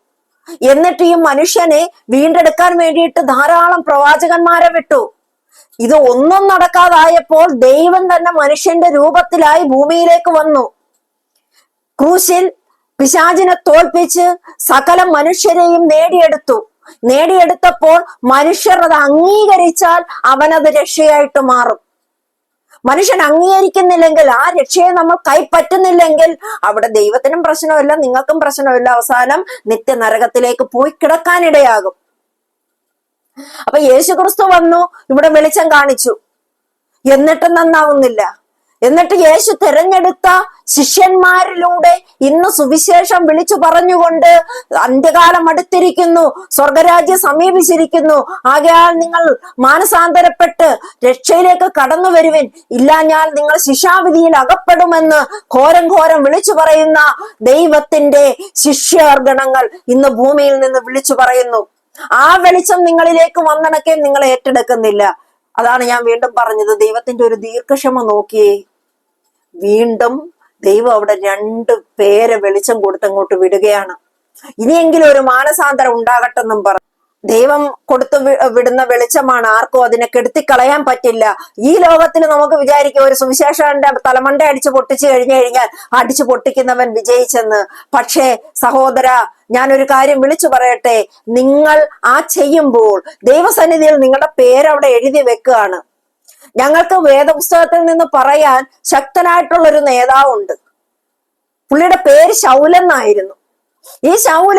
എന്നിട്ട് ഈ മനുഷ്യനെ വീണ്ടെടുക്കാൻ വേണ്ടിയിട്ട് ധാരാളം പ്രവാചകന്മാരെ വിട്ടു. ഇത് ഒന്നും നടക്കാതായപ്പോൾ ദൈവം തന്നെ മനുഷ്യന്റെ രൂപത്തിലായി ഭൂമിയിലേക്ക് വന്നു. ക്രൂശിൽ പിശാചിനെ തോൽപ്പിച്ച് സകല മനുഷ്യരെയും നേടിയെടുത്തു. നേടിയെടുത്തപ്പോൾ മനുഷ്യർ അത് അംഗീകരിച്ചാൽ അവനത് രക്ഷയായിട്ട് മാറും. മനുഷ്യൻ അംഗീകരിക്കുന്നില്ലെങ്കിൽ ആ രക്ഷയെ നമ്മൾ കൈപ്പറ്റുന്നില്ലെങ്കിൽ അവിടെ ദൈവത്തിനും പ്രശ്നമില്ല നിങ്ങൾക്കും പ്രശ്നമില്ല അവസാനം നിത്യനരകത്തിലേക്ക് പോയി കിടക്കാനിടയാകും. അപ്പൊ യേശു ക്രിസ്തു വന്നു ഇവിടെ വെളിച്ചം കാണിച്ചു. എന്നിട്ടും നന്നാവുന്നില്ല. എന്നിട്ട് യേശു തെരഞ്ഞെടുത്ത ശിഷ്യന്മാരിലൂടെ ഇന്ന് സുവിശേഷം വിളിച്ചു പറഞ്ഞുകൊണ്ട് അന്ത്യകാലം അടുത്തിരിക്കുന്നു സ്വർഗരാജ്യം സമീപിച്ചിരിക്കുന്നു. ആകയാൽ നിങ്ങൾ മാനസാന്തരപ്പെട്ട് രക്ഷയിലേക്ക് കടന്നു വരുവിൻ. ഇല്ലാഞ്ഞാൽ നിങ്ങൾ ശിക്ഷാവിധിയിൽ അകപ്പെടുമെന്ന് ഘോരം ഘോരം വിളിച്ചു പറയുന്ന ദൈവത്തിന്റെ ശിഷ്യർഗണങ്ങൾ ഇന്ന് ഭൂമിയിൽ നിന്ന് വിളിച്ചു പറയുന്നു. ആ വെളിച്ചം നിങ്ങളിലേക്ക് വന്നണക്കെ നിങ്ങൾ ഏറ്റെടുക്കുന്നില്ല. അതാണ് ഞാൻ വീണ്ടും പറഞ്ഞത്. ദൈവത്തിന്റെ ഒരു ദീർഘക്ഷമ നോക്കിയേ. വീണ്ടും ദൈവം അവിടെ രണ്ട് പേരെ വെളിച്ചം കൊടുത്തങ്ങോട്ട് വിടുകയാണ്. ഇനിയെങ്കിലും ഒരു മാനസാന്തരം ഉണ്ടാകട്ടെന്നും പറഞ്ഞു. ദൈവം കൊടുത്തു വിടുന്ന വെളിച്ചമാണ് ആർക്കും അതിനെ കെടുത്തിക്കളയാൻ പറ്റില്ല. ഈ ലോകത്തിൽ നമുക്ക് വിചാരിക്കും ഒരു സുവിശേഷന്റെ തലമണ്ട അടിച്ചു പൊട്ടിച്ചു കഴിഞ്ഞു കഴിഞ്ഞാൽ അടിച്ചു പൊട്ടിക്കുന്നവൻ വിജയിച്ചെന്ന്. പക്ഷേ സഹോദര ഞാനൊരു കാര്യം വിളിച്ചു പറയട്ടെ. നിങ്ങൾ ആ ചെയ്യുമ്പോൾ ദൈവസന്നിധിയിൽ നിങ്ങളുടെ പേരവിടെ എഴുതി വെക്കുകയാണ്. ഞങ്ങൾക്ക് വേദപുസ്തകത്തിൽ നിന്ന് പറയാൻ ശക്തനായിട്ടുള്ള ഒരു നേതാവുണ്ട്. പുള്ളിയുടെ പേര് ശൗലെന്നായിരുന്നു ഈ ശൗൽ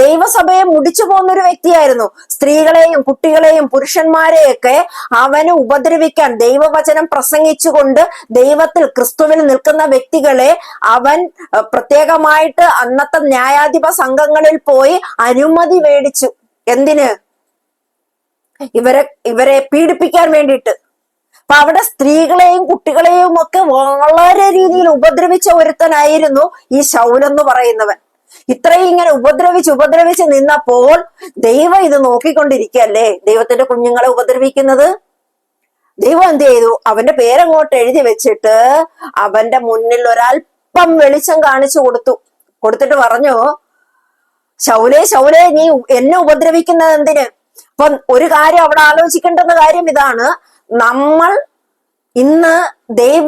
ദൈവസഭയെ മുടിച്ചു പോകുന്ന ഒരു വ്യക്തിയായിരുന്നു. സ്ത്രീകളെയും കുട്ടികളെയും പുരുഷന്മാരെയൊക്കെ അവന് ഉപദ്രവിക്കാൻ ദൈവവചനം പ്രസംഗിച്ചുകൊണ്ട് ദൈവത്തിൽ ക്രിസ്തുവിൽ നിൽക്കുന്ന വ്യക്തികളെ അവൻ പ്രത്യേകമായിട്ട് അന്നത്തെ ന്യായാധിപ സംഘങ്ങളിൽ പോയി അനുമതി മേടിച്ചു. എന്തിന്? ഇവരെ ഇവരെ പീഡിപ്പിക്കാൻ വേണ്ടിയിട്ട്. അപ്പൊ അവിടെ സ്ത്രീകളെയും കുട്ടികളെയും ഒക്കെ വളരെ രീതിയിൽ ഉപദ്രവിച്ച ഒരുത്തനായിരുന്നു ഈ ശൗലെന്ന് പറയുന്നവൻ. ഇത്രയും ഇങ്ങനെ ഉപദ്രവിച്ച് ഉപദ്രവിച്ച് നിന്നപ്പോൾ ദൈവം ഇത് നോക്കിക്കൊണ്ടിരിക്കുകയല്ലേ? ദൈവത്തിന്റെ കുഞ്ഞുങ്ങളെ ഉപദ്രവിക്കുന്നത്? ദൈവം എന്ത് ചെയ്തു? അവന്റെ പേരങ്ങോട്ട് എഴുതി വെച്ചിട്ട് അവന്റെ മുന്നിൽ ഒരല്പം വെളിച്ചം കാണിച്ചു കൊടുത്തു. കൊടുത്തിട്ട് പറഞ്ഞു ശൗലേ ശൗലേ നീ എന്നെ ഉപദ്രവിക്കുന്നത് എന്തിന്? അപ്പൊ ഒരു കാര്യം അവിടെ ആലോചിക്കേണ്ടുന്ന കാര്യം ഇതാണ്. നമ്മൾ ഇന്ന് ദൈവ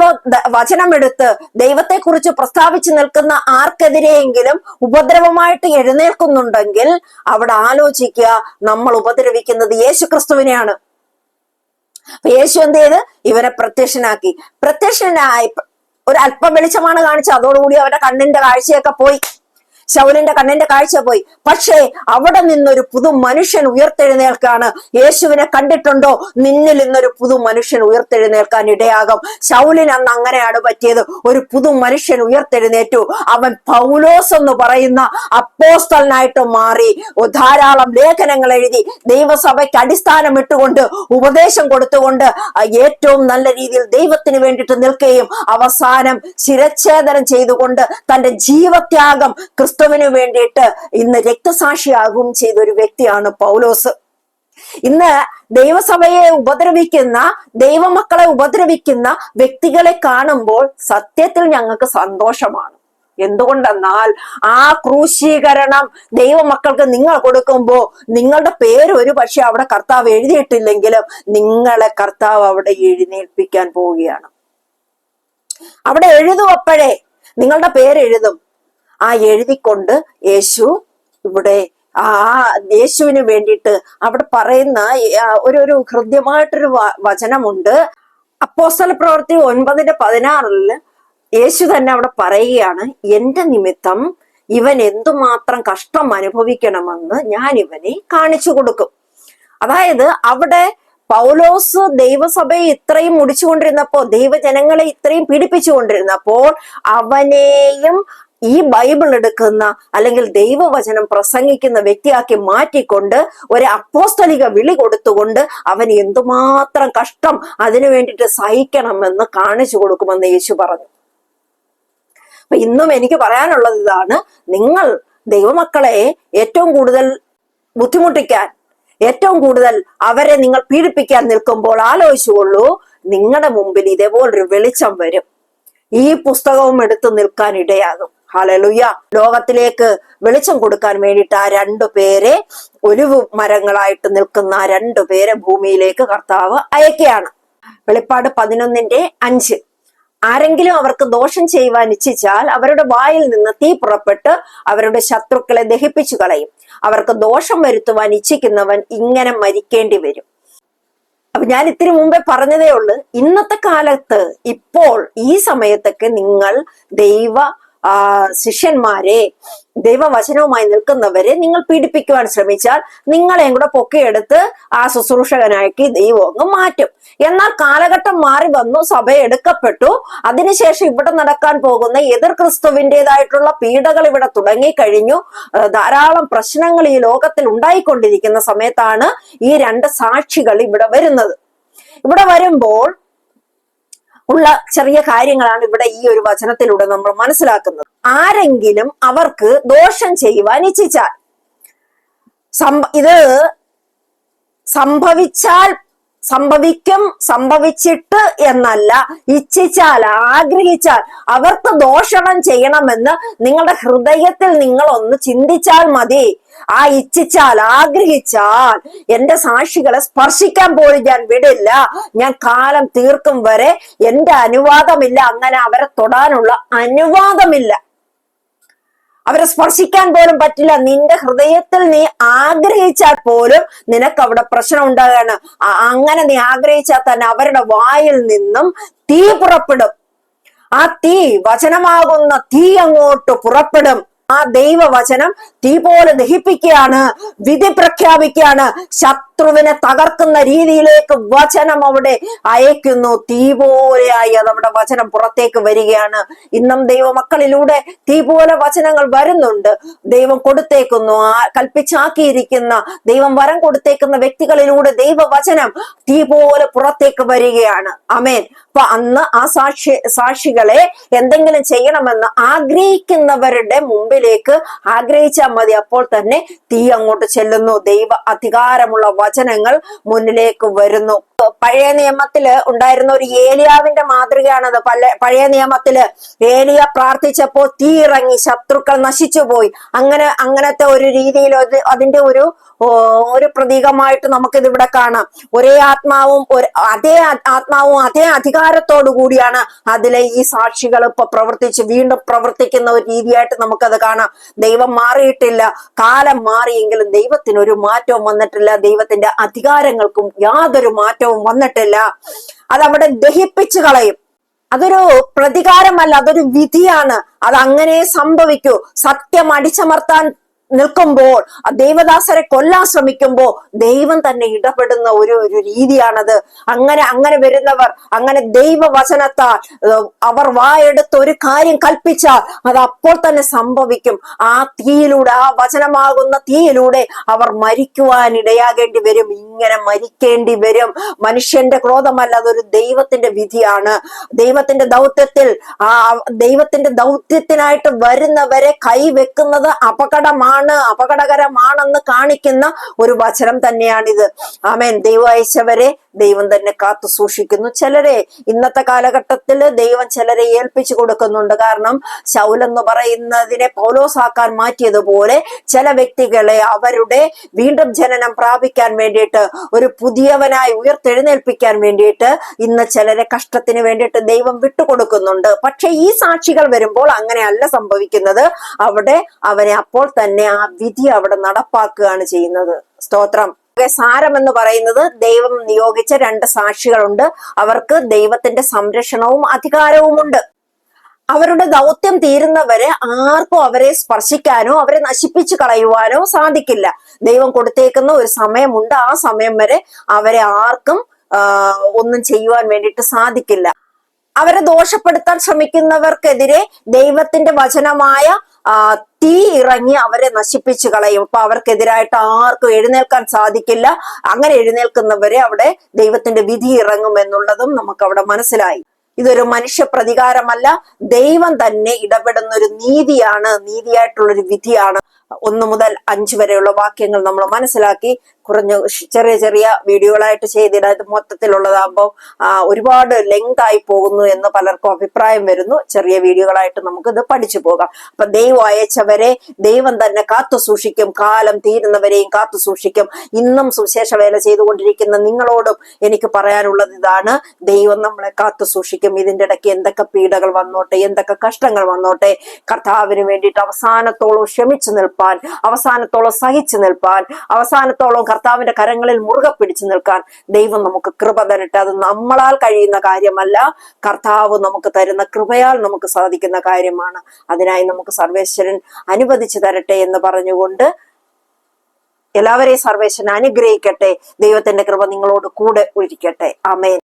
വചനമെടുത്ത് ദൈവത്തെ കുറിച്ച് പ്രസ്താവിച്ചു നിൽക്കുന്ന ആർക്കെതിരെയെങ്കിലും ഉപദ്രവമായിട്ട് എഴുന്നേൽക്കുന്നുണ്ടെങ്കിൽ അവിടെ ആലോചിക്കുക നമ്മൾ ഉപദ്രവിക്കുന്നത് യേശു ക്രിസ്തുവിനെയാണ് യേശു എന്ത് ചെയ്ത്? ഇവനെ പ്രത്യക്ഷനാക്കി. പ്രത്യക്ഷനായി ഒരു അല്പം വെളിച്ചമാണ് കാണിച്ചത്. അതോടുകൂടി അവരുടെ കണ്ണിന്റെ കാഴ്ചയൊക്കെ പോയി. ശൗലിന്റെ കണ്ണിന്റെ കാഴ്ച പോയി. പക്ഷേ അവിടെ നിന്നൊരു പുതു മനുഷ്യൻ ഉയർത്തെഴുന്നേൽക്കാണ്. യേശുവിനെ കണ്ടിട്ടുണ്ടോ? നിന്നിൽ ഇന്നൊരു പുതു മനുഷ്യൻ ഉയർത്തെഴുന്നേൽക്കാൻ ഇടയാകും. ശൗലിന് അന്ന് അങ്ങനെയാണ് പറ്റിയത്. ഒരു പുതു മനുഷ്യൻ ഉയർത്തെഴുന്നേറ്റു. അവൻ പൗലോസ് എന്ന് പറയുന്ന അപ്പോസ്തലനായിട്ട് മാറി. ധാരാളം ലേഖനങ്ങൾ എഴുതി. ദൈവസഭയ്ക്ക് അടിസ്ഥാനം ഇട്ടുകൊണ്ട് ഉപദേശം കൊടുത്തുകൊണ്ട് ഏറ്റവും നല്ല രീതിയിൽ ദൈവത്തിന് വേണ്ടിയിട്ട് നിൽക്കുകയും അവസാനം ശിരച്ഛേദനം ചെയ്തുകൊണ്ട് തന്റെ ജീവത്യാഗം ക്രിസ്തുവിന് വേണ്ടിയിട്ട് ഇന്ന് രക്തസാക്ഷിയാകും ചെയ്ത ഒരു വ്യക്തിയാണ് പൗലോസ്. ഇന്ന് ദൈവസഭയെ ഉപദ്രവിക്കുന്ന ദൈവമക്കളെ ഉപദ്രവിക്കുന്ന വ്യക്തികളെ കാണുമ്പോൾ സത്യത്തിൽ ഞങ്ങൾക്ക് സന്തോഷമാണ്. എന്തുകൊണ്ടെന്നാൽ ആ ക്രൂശീകരണം ദൈവമക്കൾക്ക് നിങ്ങൾ കൊടുക്കുമ്പോൾ നിങ്ങളുടെ പേര് ഒരു പക്ഷെ അവിടെ കർത്താവ് എഴുതിയിട്ടില്ലെങ്കിലും നിങ്ങളെ കർത്താവ് അവിടെ എഴുന്നേൽപ്പിക്കാൻ പോവുകയാണ്. അവിടെ എഴുതുവപ്പോഴേ നിങ്ങളുടെ പേര് എഴുതും. ആ എഴുതിക്കൊണ്ട് യേശു ഇവിടെ ആ യേശുവിന് വേണ്ടിയിട്ട് അവിടെ പറയുന്ന ഒരു ഒരു ഹൃദ്യമായിട്ടൊരു വചനമുണ്ട്. അപ്പോസ്തല പ്രവൃത്തി ഒൻപതിന്റെ പതിനാറിൽ യേശു തന്നെ അവിടെ പറയുകയാണ് എന്റെ നിമിത്തം ഇവൻ എന്തുമാത്രം കഷ്ടം അനുഭവിക്കണമെന്ന് ഞാൻ ഇവനെ കാണിച്ചു കൊടുക്കും. അതായത് അവിടെ പൗലോസ് ദൈവസഭയെ ഇത്രയും മുടിച്ചുകൊണ്ടിരുന്നപ്പോ ദൈവജനങ്ങളെ ഇത്രയും പീഡിപ്പിച്ചുകൊണ്ടിരുന്നപ്പോൾ അവനെയും ഈ ബൈബിൾ എടുക്കുന്ന അല്ലെങ്കിൽ ദൈവവചനം പ്രസംഗിക്കുന്ന വ്യക്തിയാക്കി മാറ്റിക്കൊണ്ട് ഒരു അപ്പോസ്തലിക വിളി കൊടുത്തുകൊണ്ട് അവൻ എന്തുമാത്രം കഷ്ടം അതിനു വേണ്ടിയിട്ട് സഹിക്കണമെന്ന് കാണിച്ചു കൊടുക്കുമെന്ന് യേശു പറഞ്ഞു. അപ്പൊ ഇന്നും എനിക്ക് പറയാനുള്ളത് ഇതാണ് നിങ്ങൾ ദൈവമക്കളെ ഏറ്റവും കൂടുതൽ ബുദ്ധിമുട്ടിക്കാൻ ഏറ്റവും കൂടുതൽ അവരെ നിങ്ങൾ പീഡിപ്പിക്കാൻ നിൽക്കുമ്പോൾ ആലോചിച്ചുകൊള്ളൂ നിങ്ങളുടെ മുമ്പിൽ ഇതേപോലൊരു വെളിച്ചം വരും. ഈ പുസ്തകവും എടുത്തു നിൽക്കാൻ ഇടയാകും. ഹലലുയ. ലോകത്തിലേക്ക് വെളിച്ചം കൊടുക്കാൻ വേണ്ടിയിട്ട് ആ രണ്ടു പേരെ ഒലിവ് മരങ്ങളായിട്ട് നിൽക്കുന്ന ആ രണ്ടു പേരെ ഭൂമിയിലേക്ക് കർത്താവ് അയക്കുകയാണ്. വെളിപ്പാട് പതിനൊന്നിന്റെ അഞ്ച്. ആരെങ്കിലും അവർക്ക് ദോഷം ചെയ്യുവാൻ ഇച്ഛിച്ചാൽ അവരുടെ വായിൽ നിന്ന് തീ പുറപ്പെട്ട് അവരുടെ ശത്രുക്കളെ ദഹിപ്പിച്ചു കളയും. അവർക്ക് ദോഷം വരുത്തുവാൻ ഇച്ഛിക്കുന്നവൻ ഇങ്ങനെ മരിക്കേണ്ടി വരും. അപ്പൊ ഞാൻ ഇത്തിരി മുമ്പേ പറഞ്ഞതേ ഉള്ളൂ. ഇന്നത്തെ കാലത്ത് ഇപ്പോൾ ഈ സമയത്തൊക്കെ നിങ്ങൾ ദൈവ ശിഷ്യന്മാരെ ദൈവവചനവുമായി നിൽക്കുന്നവരെ നിങ്ങൾ പീഡിപ്പിക്കുവാൻ ശ്രമിച്ചാൽ നിങ്ങളെയും കൂടെ പൊക്കിയെടുത്ത് ആ ശുശ്രൂഷകനാക്കി ദൈവം അങ്ങ് മാറ്റും. എന്നാൽ കാലഘട്ടം മാറി വന്നു സഭ എടുക്കപ്പെട്ടു. അതിനുശേഷം ഇവിടെ നടക്കാൻ പോകുന്ന എതിർ ക്രിസ്തുവിന്റെതായിട്ടുള്ള പീഡകൾ ഇവിടെ തുടങ്ങിക്കഴിഞ്ഞു. ധാരാളം പ്രശ്നങ്ങൾ ഈ ലോകത്തിൽ ഉണ്ടായിക്കൊണ്ടിരിക്കുന്ന സമയത്താണ് ഈ രണ്ട് സാക്ഷികൾ ഇവിടെ വരുന്നത്. ഇവിടെ വരുമ്പോൾ ഉള്ള ചെറിയ കാര്യങ്ങളാണ് ഇവിടെ ഈ ഒരു വചനത്തിലൂടെ നമ്മൾ മനസ്സിലാക്കുന്നത്. ആരെങ്കിലും അവർക്ക് ദോഷം ചെയ്യുവാൻ ഇച്ഛിച്ചാൽ ഇത് സംഭവിച്ചാൽ സംഭവിക്കും സംഭവിച്ചിട്ട് എന്നല്ല ഇച്ഛിച്ചാൽ ആഗ്രഹിച്ചാൽ അവർക്ക് ദോഷണം ചെയ്യണമെന്ന് നിങ്ങളുടെ ഹൃദയത്തിൽ നിങ്ങൾ ഒന്ന് ചിന്തിച്ചാൽ മതി. ആ ഇച്ഛിച്ചാൽ ആഗ്രഹിച്ചാൽ എന്റെ സാക്ഷികളെ സ്പർശിക്കാൻ പോലും ഞാൻ വിടില്ല. ഞാൻ കാലം തീർക്കും വരെ എന്റെ അനുവാദമില്ല. അങ്ങനെ അവരെ തൊടാനുള്ള അനുവാദമില്ല. അവരെ സ്പർശിക്കാൻ പോലും പറ്റില്ല. നിന്റെ ഹൃദയത്തിൽ നീ ആഗ്രഹിച്ചാൽ പോലും നിനക്ക് അവിടെ പ്രശ്നം ഉണ്ടാകാണ് അങ്ങനെ നീ ആഗ്രഹിച്ചാൽ തന്നെ അവരുടെ വായിൽ നിന്നും തീ പുറപ്പെടും. ആ തീ വചനമാകുന്ന തീ അങ്ങോട്ട് പുറപ്പെടും. ആ ദൈവവചനം തീ പോലെ ദഹിപ്പിക്കുകയാണ് വിധി പ്രഖ്യാപിക്കുകയാണ്. ശത്രുവിനെ തകർക്കുന്ന രീതിയിലേക്ക് വചനം അവിടെ അയക്കുന്നു. തീ പോലെയായി അത് അവിടെ വചനം പുറത്തേക്ക് വരികയാണ്. ഇന്നും ദൈവമക്കളിലൂടെ തീ പോലെ വചനങ്ങൾ വരുന്നുണ്ട്. ദൈവം കൊടുത്തേക്കുന്നു ആ കൽപ്പിച്ചാക്കിയിരിക്കുന്ന ദൈവം വരം കൊടുത്തേക്കുന്ന വ്യക്തികളിലൂടെ ദൈവവചനം തീ പോലെ പുറത്തേക്ക് വരികയാണ്. അമേൻ അപ്പൊ അന്ന് ആ സാക്ഷി സാക്ഷികളെ എന്തെങ്കിലും ചെയ്യണമെന്ന് ആഗ്രഹിക്കുന്നവരുടെ മുമ്പിലേക്ക് ആഗ്രഹിച്ചാൽ മതി. അപ്പോൾ തന്നെ തീ അങ്ങോട്ട് ചെല്ലുന്നു. ദൈവ അധികാരമുള്ള വചനങ്ങൾ മുന്നിലേക്ക് വരുന്നു. പഴയ നിയമത്തിൽ ഉണ്ടായിരുന്ന ഒരു ഏലിയാവിന്റെ മാതൃകയാണത്. പല പഴയ നിയമത്തിൽ ഏലിയ പ്രാർത്ഥിച്ചപ്പോൾ തീ ഇറങ്ങി ശത്രുക്കൾ നശിച്ചുപോയി അങ്ങനെ അങ്ങനത്തെ ഒരു രീതിയിൽ അതിന്റെ ഒരു ഒരു പ്രതീകമായിട്ട് നമുക്കിത് ഇവിടെ കാണാം. ഒരേ ആത്മാവും അതേ ആത്മാവും അതേ അധികാരത്തോടു കൂടിയാണ് അതിലെ ഈ സാക്ഷികൾ ഇപ്പൊ പ്രവർത്തിച്ച് വീണ്ടും പ്രവർത്തിക്കുന്ന ഒരു രീതിയായിട്ട് നമുക്കത് കാണാം. ദൈവം മാറിയിട്ടില്ല. കാലം മാറിയെങ്കിലും ദൈവത്തിന് ഒരു മാറ്റവും വന്നിട്ടില്ല. ദൈവത്തിന്റെ അധികാരങ്ങൾക്കും യാതൊരു മാറ്റവും വന്നിട്ടില്ല. അത് അവിടെ ദഹിപ്പിച്ചു കളയും. അതൊരു പ്രതികാരമല്ല അതൊരു വിധിയാണ്. അത് അങ്ങനെ സംഭവിക്കൂ. സത്യം അടിച്ചമർത്താൻ നിൽക്കുമ്പോൾ ദൈവദാസരെ കൊല്ലാൻ ശ്രമിക്കുമ്പോൾ ദൈവം തന്നെ ഇടപെടുന്ന ഒരു ഒരു രീതിയാണത്. അങ്ങനെ അങ്ങനെ വരുന്നവർ അങ്ങനെ ദൈവവചനത്താൽ അവർ വായെടുത്ത് ഒരു കാര്യം കൽപ്പിച്ചാൽ അത് അപ്പോൾ തന്നെ സംഭവിക്കും. ആ തീയിലൂടെ ആ വചനമാകുന്ന തീയിലൂടെ അവർ മരിക്കുവാൻ ഇടയാകേണ്ടി വരും. ഇങ്ങനെ മരിക്കേണ്ടി വരും. മനുഷ്യന്റെ ക്രോധമല്ല അതൊരു ദൈവത്തിന്റെ വിധിയാണ്. ദൈവത്തിന്റെ ദൗത്യത്തിൽ ആ ദൈവത്തിന്റെ ദൗത്യത്തിനായിട്ട് വരുന്നവരെ കൈവെക്കുന്നത് അപകടമാണ്. അപകടകരമാണെന്ന് കാണിക്കുന്ന ഒരു വചനം തന്നെയാണിത്. ആമേൻ. ദൈവം അയച്ചവരെ ദൈവം തന്നെ കാത്തു സൂക്ഷിക്കുന്നു. ചിലരെ ഇന്നത്തെ കാലഘട്ടത്തിൽ ദൈവം ചിലരെ ഏൽപ്പിച്ചു കൊടുക്കുന്നുണ്ട്. കാരണം ശൗലെന്ന് പറയുന്നതിനെ പൗലോസാക്കാൻ മാറ്റിയതുപോലെ ചില വ്യക്തികളെ അവരുടെ വീണ്ടും ജനനം പ്രാപിക്കാൻ വേണ്ടിയിട്ട് ഒരു പുതിയവനായി ഉയർത്തെഴുന്നേൽപ്പിക്കാൻ വേണ്ടിയിട്ട് ഇന്ന് ചിലരെ കഷ്ടത്തിന് വേണ്ടിയിട്ട് ദൈവം വിട്ടുകൊടുക്കുന്നുണ്ട് പക്ഷെ ഈ സാക്ഷികൾ വരുമ്പോൾ അങ്ങനെയല്ല സംഭവിക്കുന്നത്. അവിടെ അവനെ അപ്പോൾ തന്നെ ആ വിധി അവിടെ നടപ്പാക്കുകയാണ് ചെയ്യുന്നത്. സ്തോത്രം. സാരം എന്ന് പറയുന്നത് ദൈവം നിയോഗിച്ച രണ്ട് സാക്ഷികളുണ്ട്. അവർക്ക് ദൈവത്തിന്റെ സംരക്ഷണവും അധികാരവുമുണ്ട്. അവരുടെ ദൗത്യം തീരുന്നവരെ ആർക്കും അവരെ സ്പർശിക്കാനോ അവരെ നശിപ്പിച്ചു കളയുവാനോ സാധിക്കില്ല. ദൈവം കൊടുത്തേക്കുന്ന ഒരു സമയമുണ്ട്. ആ സമയം വരെ അവരെ ആർക്കും ഒന്നും ചെയ്യുവാൻ വേണ്ടിയിട്ട് സാധിക്കില്ല. അവരെ ദോഷപ്പെടുത്താൻ ശ്രമിക്കുന്നവർക്കെതിരെ ദൈവത്തിന്റെ വചനമായ തീ ഇറങ്ങി അവരെ നശിപ്പിച്ചു കളയും. അപ്പൊ അവർക്കെതിരായിട്ട് ആർക്കും എഴുന്നേൽക്കാൻ സാധിക്കില്ല. അങ്ങനെ എഴുന്നേൽക്കുന്നവരെ അവിടെ ദൈവത്തിന്റെ വിധി ഇറങ്ങും എന്നുള്ളതും നമുക്ക് അവിടെ മനസ്സിലായി. ഇതൊരു മനുഷ്യ പ്രതികാരമല്ല ദൈവം തന്നെ ഇടപെടുന്ന ഒരു നീതിയാണ് നീതിയായിട്ടുള്ള ഒരു വിധിയാണ്. ഒന്ന് മുതൽ അഞ്ച് വരെയുള്ള വാക്യങ്ങൾ നമ്മൾ മനസ്സിലാക്കി. കുറഞ്ഞ ചെറിയ ചെറിയ വീഡിയോകളായിട്ട് ചെയ്തിട ഇത് മൊത്തത്തിലുള്ളതാകുമ്പോൾ ഒരുപാട് ലെങ്ത് ആയി പോകുന്നു എന്ന് പലർക്കും അഭിപ്രായം വരുന്നു. ചെറിയ വീഡിയോകളായിട്ട് നമുക്കിത് പഠിച്ചു പോകാം. അപ്പൊ ദൈവം അയച്ചവരെ ദൈവം തന്നെ കാത്തു സൂക്ഷിക്കും. കാലം തീരുന്നവരെയും കാത്തു സൂക്ഷിക്കും. ഇന്നും സുവിശേഷ വേല ചെയ്തുകൊണ്ടിരിക്കുന്ന നിങ്ങളോടും എനിക്ക് പറയാനുള്ളത് ഇതാണ്. ദൈവം നമ്മളെ കാത്തു സൂക്ഷിക്കും. ഇതിന്റെ ഇടയ്ക്ക് എന്തൊക്കെ പീഡകൾ വന്നോട്ടെ എന്തൊക്കെ കഷ്ടങ്ങൾ വന്നോട്ടെ കർത്താവിന് വേണ്ടിയിട്ട് അവസാനത്തോളം ക്ഷമിച്ചു നിൽപ്പാൻ അവസാനത്തോളം സഹിച്ചു നിൽപ്പാൻ അവസാനത്തോളം കർത്താവിന്റെ കരങ്ങളിൽ മുറുകെ പിടിച്ചു നിൽക്കാൻ ദൈവം നമുക്ക് കൃപ തരട്ടെ. അത് നമ്മളാൽ കഴിയുന്ന കാര്യമല്ല. കർത്താവ് നമുക്ക് തരുന്ന കൃപയാൽ നമുക്ക് സാധിക്കുന്ന കാര്യമാണ്. അതിനായി നമുക്ക് സർവേശ്വരൻ അനുവദിച്ചു തരട്ടെ എന്ന് പറഞ്ഞുകൊണ്ട് എല്ലാവരെയും സർവേശ്വരൻ അനുഗ്രഹിക്കട്ടെ. ദൈവത്തിന്റെ കൃപ നിങ്ങളോട് കൂടെ ഒഴിക്കട്ടെ. ആമേൻ.